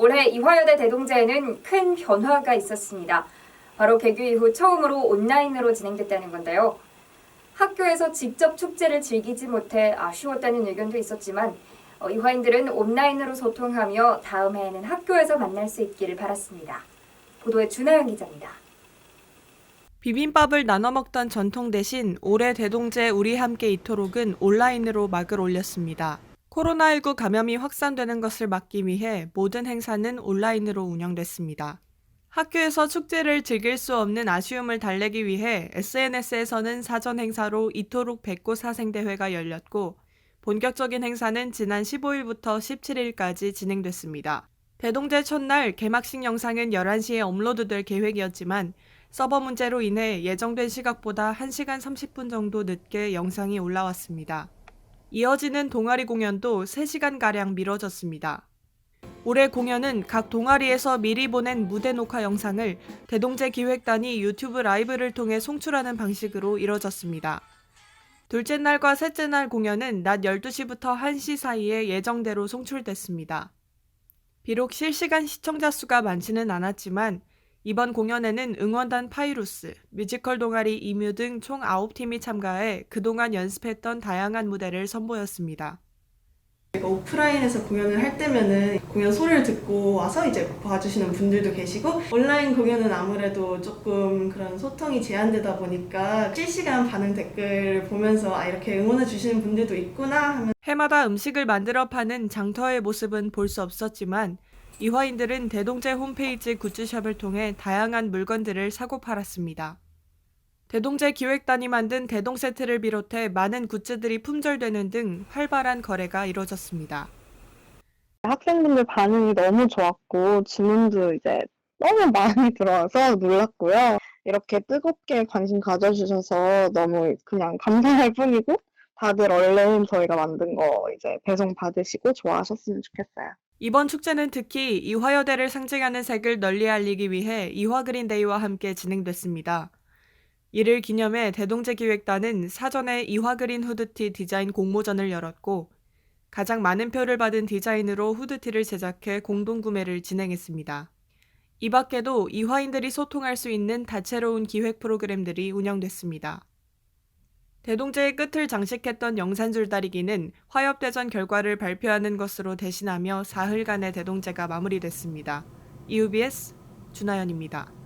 올해 이화여대 대동제에는 큰 변화가 있었습니다. 바로 개교 이후 처음으로 온라인으로 진행됐다는 건데요. 학교에서 직접 축제를 즐기지 못해 아쉬웠다는 의견도 있었지만 어, 이화인들은 온라인으로 소통하며 다음 해에는 학교에서 만날 수 있기를 바랐습니다. 보도에 준하영 기자입니다. 비빔밥을 나눠 먹던 전통 대신 올해 대동제 우리 함께 이토록은 온라인으로 막을 올렸습니다. 코로나19 감염이 확산되는 것을 막기 위해 모든 행사는 온라인으로 운영됐습니다. 학교에서 축제를 즐길 수 없는 아쉬움을 달래기 위해 SNS에서는 사전 행사로 이토록 백고 사생대회가 열렸고 본격적인 행사는 지난 15일부터 17일까지 진행됐습니다. 대동제 첫날 개막식 영상은 11시에 업로드될 계획이었지만 서버 문제로 인해 예정된 시각보다 1시간 30분 정도 늦게 영상이 올라왔습니다. 이어지는 동아리 공연도 3시간가량 미뤄졌습니다. 올해 공연은 각 동아리에서 미리 보낸 무대 녹화 영상을 대동제 기획단이 유튜브 라이브를 통해 송출하는 방식으로 이뤄졌습니다. 둘째 날과 셋째 날 공연은 낮 12시부터 1시 사이에 예정대로 송출됐습니다. 비록 실시간 시청자 수가 많지는 않았지만 이번 공연에는 응원단 파이루스, 뮤지컬 동아리 이뮤 등 총 9팀이 참가해 그동안 연습했던 다양한 무대를 선보였습니다. 오프라인에서 공연을 할 때면은 공연 소리를 듣고 와서 이제 봐주시는 분들도 계시고 온라인 공연은 아무래도 조금 그런 소통이 제한되다 보니까 실시간 반응 댓글 보면서 아 이렇게 응원해 주시는 분들도 있구나 하면 해마다 음식을 만들어 파는 장터의 모습은 볼 수 없었지만 이화인들은 대동제 홈페이지 굿즈샵을 통해 다양한 물건들을 사고 팔았습니다. 대동제 기획단이 만든 대동 세트를 비롯해 많은 굿즈들이 품절되는 등 활발한 거래가 이뤄졌습니다. 학생분들 반응이 너무 좋았고 질문도 이제 너무 많이 들어와서 놀랐고요. 이렇게 뜨겁게 관심 가져주셔서 너무 그냥 감사할 뿐이고 다들 얼른 저희가 만든 거 이제 배송 받으시고 좋아하셨으면 좋겠어요. 이번 축제는 특히 이화여대를 상징하는 색을 널리 알리기 위해 이화그린데이와 함께 진행됐습니다. 이를 기념해 대동제 기획단은 사전에 이화그린 후드티 디자인 공모전을 열었고 가장 많은 표를 받은 디자인으로 후드티를 제작해 공동 구매를 진행했습니다. 이 밖에도 이화인들이 소통할 수 있는 다채로운 기획 프로그램들이 운영됐습니다. 대동제의 끝을 장식했던 영산줄 다리기는 화협대전 결과를 발표하는 것으로 대신하며 사흘간의 대동제가 마무리됐습니다. EUBS 준하연입니다.